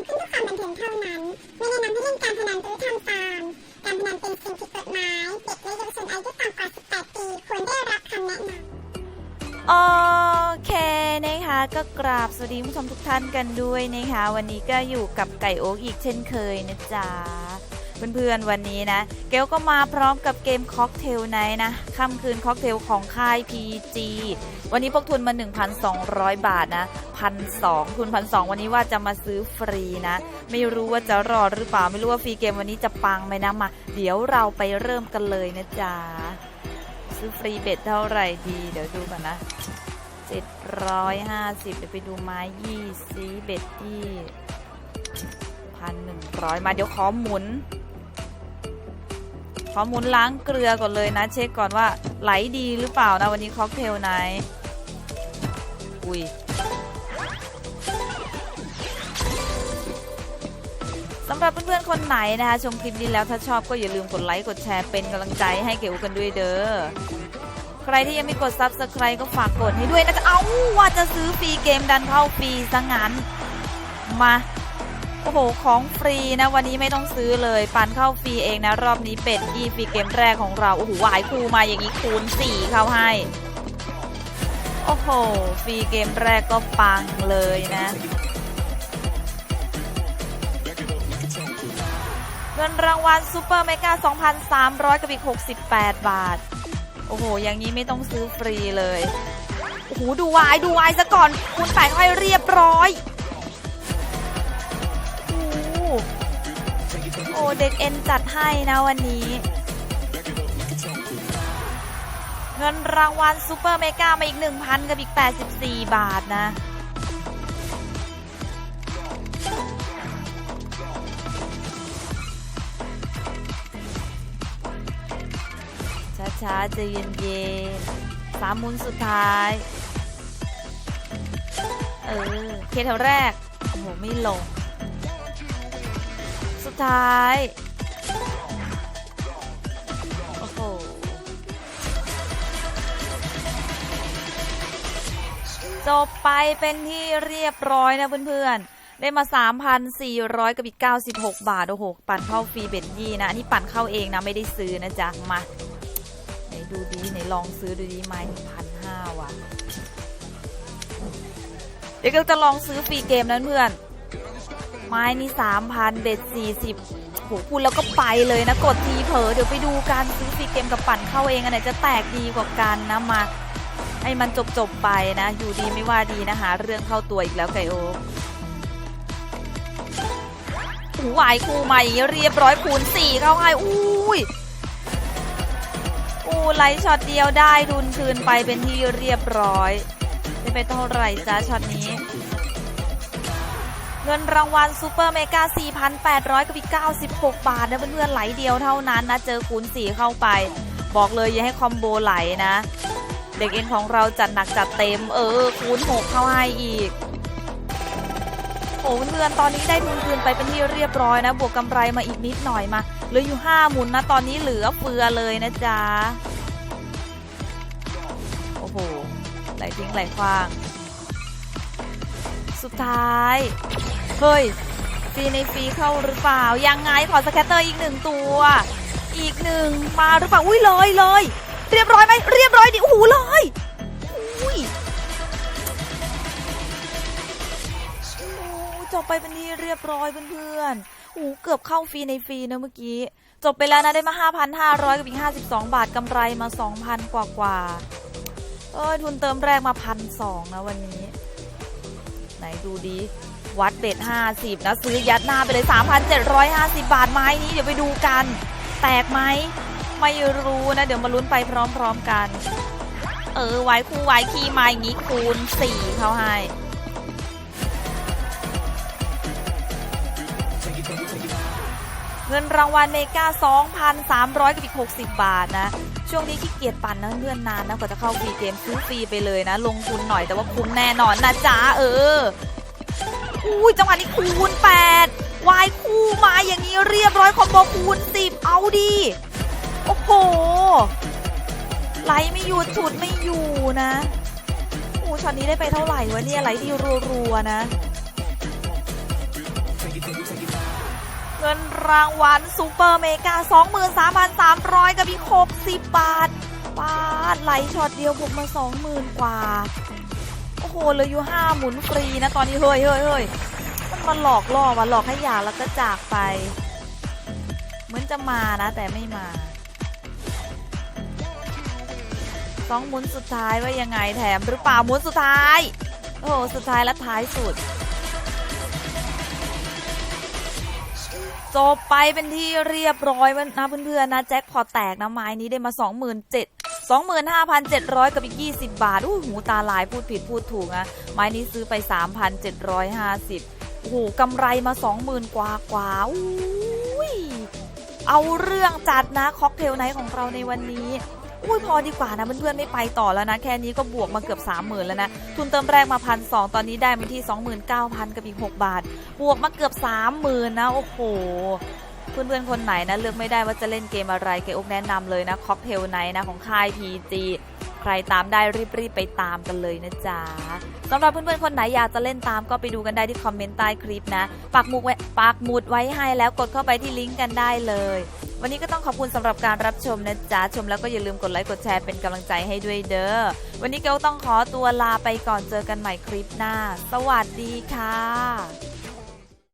ำขึ้นเพื่อความบันเทิงเท่านั้น ไม่แนะนำให้เล่นการพนันหรือทำตามการพนันเป็นสิ่งผิดกฎหมาย เด็กและเยาวชนอายุต่ำกว่า 18 ปีควรได้รับคำแนะนำโอเคนะคะก็กราบสวัสดีผู้ชมทุกท่านกันด้วยนะคะ วันนี้ก็อยู่กับไก่โอ๊กอีกเช่นเคยนะจ๊ะ เพื่อนๆวันนี้นะ เกลก็มาพร้อมกับเกมค็อกเทลไนท์นะค่ำคืนค็อกเทลของค่าย PG วันนี้พกทุนมา 1,200 บาทนะพันสทุนพันสวันนี้ว่าจะมาซื้อฟรีนะ ไม่รู้ว่าจะรอดหรือเปล่า ไม่รู้ว่าฟรีเกมวันนี้จะปังไหมนะมา เดี๋ยวเราไปเริ่มกันเลยนะจ๊ะ ซื้อฟรีเบ็ดเท่าไหร่ดี เดี๋ยวดูกันนะ750เดี๋ยวไปดูไม้ยี่ซีเบ็ดที่พันหนึ่งร้อยมาเดี๋ยวขอหมุน อหมุนล้างเกลือก่อนเลยนะ เช็คก่อนว่าไหลดีหรือเปล่านะวันนี้ค็อกเทลไหนอุ้ยสำหรับเพื่อนๆ คนไหนนะคะ ชมคลิปนี้แล้วถ้าชอบก็อย่าลืมกดไลค์ กดแชร์เป็นกำลังใจให้เก๋วกันด้วยเด้อ ใครที่ยังไม่กด Subscribe ก็ฝากกดให้ด้วยนะจ๊ะเอ้าว่าจะซื้อฟรีเกมดันเข้าฟรีซะงั้น มา โอ้โห ของฟรีนะวันนี้ไม่ต้องซื้อเลยปันเข้าฟรีเองนะ รอบนี้เป็ดกี้ฟรีเกมแรกของเรา โอ้โหหวายคูมาอย่างนี้คูณ 4 เข้าให้ โอ้โห ฟรีเกมแรกก็ปังเลยนะเงินรางวัลซูเปอร์เมกา2,300 กับอีก 68 บาท โอ้โห อย่างนี้ไม่ต้องซื้อฟรีเลย โอ้โห ดูวาย ดูวายซะก่อน คุณแปะให้เรียบร้อย อ้เด็กเอ็นจัดให้นะวันนี้ เงินรางวัลซูเปอร์เมกามาอีก 1,000 กับอีก 84 บาทนะช้าๆใจเย็นๆสามมุนสุดท้าย เออ เคแถวแรก โอ้โห ไม่ลง ท้าย โอ้โห จบไปเป็นที่เรียบร้อยนะเพื่อนๆ ได้มา 3,400 กับอีก 96 บาท โอ้โห ปั่นเข้าฟรีเบ็ดยี่นะ อันนี้ปั่นเข้าเองนะ ไม่ได้ซื้อนะจ๊ะ มาไหนดูดีไหนลองซื้อดูดีไม้หนึ่งพันห้าว่ะ เดี๋ยวก็จะลองซื้อฟรีเกมนั้นเพื่อน ไม้นี่สามพันเบ็ดสี่สิบโหพูดแล้วก็ไปเลยนะกดทีเผลอเดี๋ยวไปดูการซื้อฟีเกมกับปั่นเข้าเองอันไหนจะแตกดีกว่ากันนะมาให้มันจบจบไปนะ อยู่ดีไม่ว่าดีนะหาเรื่องเข้าตัวอีกแล้วไก่โอหูหวายคูมาอย่เรียบร้อยคูณสี่เข้าให้อุ้ยอู้ไลท์ช็อตเดียวได้ทุนคืนไปเป็นที่เรียบร้อยได้ไปเท่าไหร่จ้าช็อตนี้ เงินรางวัลซูเปอร์เมกา 4,800กับอีก96 บาทนะเพื่อนๆไหลเดียวเท่านั้นนะเจอคูณ4เข้าไป บอกเลยอย่าให้คอมโบไหลนะ เด็กเอ็นของเราจัดหนักจัดเต็มเออคูณ 6 เข้าให้อีกโอ้เพื่อนๆตอนนี้ได้ทุนคืนไปเป็นที่เรียบร้อยนะ บวกกำไรมาอีกนิดหน่อยมาเหลืออยู่ห้าหมุนนะตอนนี้เหลือเฟือเลยนะจ๊ะโอ้โหไหลทิ้งไหลคว้าง สุดท้าย เฮ้ยฟีในฟีเข้าหรือเปล่า ยังไงขอสแคตเตอร์อีกหนึ่งตัว อีกหนึ่งมาหรือเปล่า อุ้ยเลยเลยเรียบร้อยไหมเรียบร้อยดิโอ้โหเลยอุ้ยโอ้จบไปเป็นที่เรียบร้อยเพื่อนๆโอ้เกือบเข้าฟรีในฟรีนะเมื่อกี้จบไปแล้วนะได้มา 5,500 กับอีก 52 บาทกำไรมา 2,000 กว่ากว่าเออทุนเติมแรกมาพันสองนะวันนี้ ไหนดูดีวัดเบ็ด50 นะ ซื้อยัดหน้าไปเลย 3,750 บาทไม้นี้ เดี๋ยวไปดูกัน แตกไหมไม่รู้นะ เดี๋ยวมาลุ้นไปพร้อมๆกัน เออไว้คู่ไว้คีย์มาอย่างนี้คูณ 4 เขาให้เงินรางวัลเมกา2,300 กับอีก 60 บาทนะ ช่วงนี้ขี้เกียจปั่นนะเพื่อนนานนะกว่าจะเข้าฟรีเกมซื้อฟรีไปเลยนะ ลงทุนหน่อยแต่ว่าคุ้มแน่นอนนะจ๊ะเอออุ้ยจังหวะนี้คูณ8วายคู่มาอย่างนี้เรียบร้อยคอมโบคูณ10 เอาดีโอ้โหไหลไม่หยุดฉุดไม่อยู่นะโอ้ช็อตนี้ได้ไปเท่าไหร่วะเนี่ยไหลดีรัวๆนะ เงินรางวัล ซูเปอร์เมกา 23,300 กับอีก 60 บาทปาดไหลช็อตเดียวบวกมา 20,000 กว่า โอ้โหเลยอยู่ 5 หมุนฟรีนะตอนนี้ เฮ้ยเฮ้ยเฮ้ยมันมาหลอกล่อมาหลอกให้อยากแล้วก็จากไป เหมือนจะมานะ แต่ไม่มาสองหมุนสุดท้ายว่ายังไงแถมหรือเปล่าหมุนสุดท้าย โอ้โหสุดท้ายและท้ายสุด จบไปเป็นที่เรียบร้อยนะเพื่อนๆนะแจ็คพอตแตกนะไม้นี้ได้มา 27 25,700 กับอีก 20 บาท อู้หูตาลายพูดผิดพูดถูกนะ ไม้นี้ซื้อไป 3,750 โอ้โหกำไรมา 20,000 กว่ากว่าอุ้ยเอาเรื่องจัดนะ ค็อกเทลไนท์ของเราในวันนี้ อุ้ยพอดีกว่านะเพื่อนๆไม่ไปต่อแล้วนะ แค่นี้ก็บวกมาเกือบ 30,000 แล้วนะ ทุนเติมแรกมาพันสตอนนี้ได้มาที่ 29,000 กับอีก 6 บาท บวกมาเกือบ 30,000 นะ โอ้โหเพื่อนๆคนไหนนะเลือกไม่ได้ว่าจะเล่นเกมอะไรเกอกแนะนำเลยนะค็อกเทลไนท์นะของค่าย PG ใครตามได้รีบๆไปตามกันเลยนะจ๊ะสำหรับเพื่อนๆคนไหนอยากจะเล่นตามก็ไปดูกันได้ที่คอมเมนต์ใต้คลิปนะปักหมุดไว้ปักหมุดไว้ให้แล้วกดเข้าไปที่ลิงก์กันได้เลย วันนี้ก็ต้องขอบคุณสำหรับการรับชมนะจ๊ะ ชมแล้วก็อย่าลืมกดไลค์กดแชร์เป็นกำลังใจให้ด้วยเด้อ วันนี้เกลต้องขอตัวลาไปก่อนเจอกันใหม่คลิปหน้า สวัสดีค่ะ